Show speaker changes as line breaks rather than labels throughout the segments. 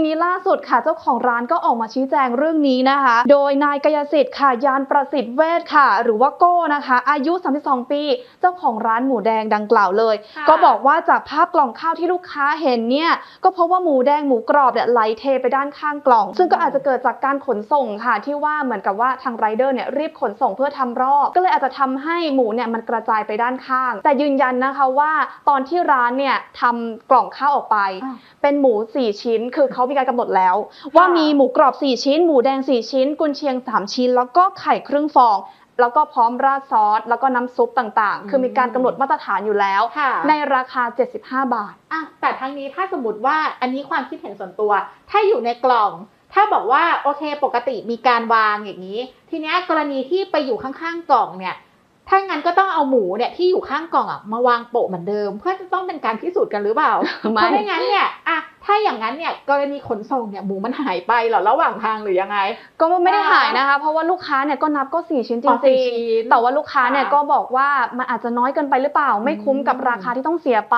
ทีนี้ล่าสุดค่ะเจ้าของร้านก็ออกมาชี้แจงเรื่องนี้นะคะ โดยนายกายสิทธิ์ค่ะยานประสิทธิ์เวชค่ะ หรือว่าโก้นะคะ อายุ 32 ปี เจ้าของร้านหมูแดงดังกล่าวเลย
ค่ะ
ก็บอกว่าจากภาพกล่องข้าวที่ลูกค้าเห็นเนี่ยก็พบว่าหมูแดงหมูกรอบเนี่ยไหลเทไปด้านข้างกล่อง ซึ่งก็อาจจะเกิดจากการขนส่งค่ะ ที่ว่าเหมือนกับว่าทางไรเดอร์เนี่ยรีบขนส่งเพื่อทำรอบ ก็เลยอาจจะทำให้หมูเนี่ยมันกระจายไปด้านข้าง แต่ยืนยันนะคะว่าตอนที่ร้านเนี่ยทำกล่องข้าวออกไป
อ่า
เป็นหมู 4 ชิ้นคือเขามีการกำหนดแล้ว ว่ามีหมูกรอบ 4 ชิ้น หมูแดง 4 ชิ้น กุนเชียง 3 ชิ้น แล้วก็ไข่ครึ่งฟอง แล้วก็พร้อมราดซอส แล้วก็น้ำซุปต่าง
อืม
ๆคือมีการกำหนดมาตรฐานอยู่แล้ว
ค่ะ
ในราคา 75 บาท
อะแต่ทั้งนี้ถ้าสมมติว่าอันนี้ความคิดเห็นส่วนตัว ถ้าอยู่ในกล่องถ้าบอกว่าโอเคปกติมีการวางอย่างนี้ ทีเนี้ยกรณีที่ไปอยู่ข้างๆกล่องเนี่ยถ้างั้นก็ต้องเอาหมูเนี่ยที่อยู่ข้างกล่องอะมาวางโปะเหมือนเดิม เพื่อจะต้องเป็นการพิสูจน์กันหรือเปล่า
ไม่
เพราะไม่งั้นเนี่ยอะ ถ้าอย่างนั้นเนี่ยกรณีขนส่งเนี่ยหมูมันหายไปเหรอระหว่างทางหรือยังไง
ก็ไม่ได้หายนะคะ เพราะว่าลูกค้าเนี่ยก็นับก็4ชิ้นจ
อ๋อสี่
ริง
ชิ้น
ๆแต่ว่าลูกค้าเนี่ย
ค่ะ
ก็บอกว่ามันอาจจะน้อยเกินไปหรือเปล่า ไม่คุ้มกับ
อืม
ราคาที่ต้องเสียไป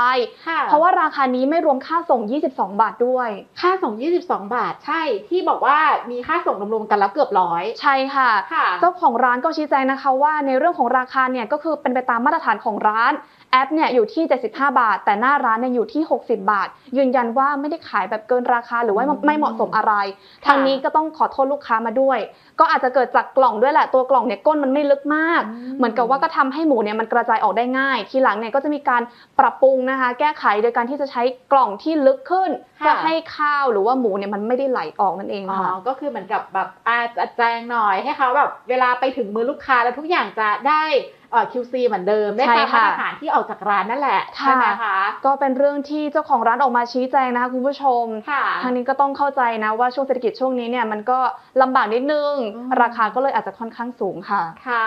ค่ะ
เพราะว่าราคานี้ไม่รวมค่าส่ง 22 บาทด้วย
ค่าส่ง 22 บาทใช่ที่บอกว่ามีค่าส่งรวมๆกันแล้วเกือบร้อย
ใช่ค่ะ
ค่ะ
เจ้าของร้านก็ชี้แจงนะคะว่าในเรื่องของราคาเนี่ยก็คือเป็นไปตามมาตรฐานของร้านแอปเนี่ยอยู่ที่ 75 บาท แต่หน้าร้านเนี่ยอยู่ที่ 60 บาท ยืนยันว่าไม่ได้ขายแบบเกินราคาหรือว่าไม่
อืม
ไม่เหมาะสมอะไร
ค่ะ
ทางนี้ก็ต้องขอโทษลูกค้ามาด้วย ก็อาจจะเกิดจากกล่องด้วยแหละตัวกล่องเนี่ยก้นมันไม่ลึกมาก เหมือนกับว่าก็ทำให้หมูเนี่ยมันกระจายออกได้ง่าย ทีหลังเนี่ยก็จะมีการปรับปรุงนะคะ แก้ไขโดยการที่จะใช้กล่องที่ลึกขึ้น
ค่ะ
เพื่อให้ข้าวหรือว่าหมูเนี่ยมันไม่ได้ไหลออกนั่นเอง
อ๋อ
ค่ะ
ก็คือเหมือนกับแบบอาจจะแจงหน่อยให้เขาแบบเวลาไปถึงมือลูกค้าแล้วทุกอย่างจะได้ เอ่อ QC เหมือนเดิมได้
ใช่
ตามมา
ค่ะ
ตรฐานที่ออกจากร้านนั่นแหละ
ค่ะ
ใช่ไหมคะ
ก็เป็นเรื่องที่เจ้าของร้านออกมาชี้แจงนะคะคุณผู้ชม
ค่ะ
ทางนี้ก็ต้องเข้าใจนะว่าช่วงเศรษฐกิจช่วงนี้เนี่ยมันก็ลำบากนิดนึง
อืม
ราคาก็เลยอาจจะค่อนข้างสูงค่ะ
ค่ะ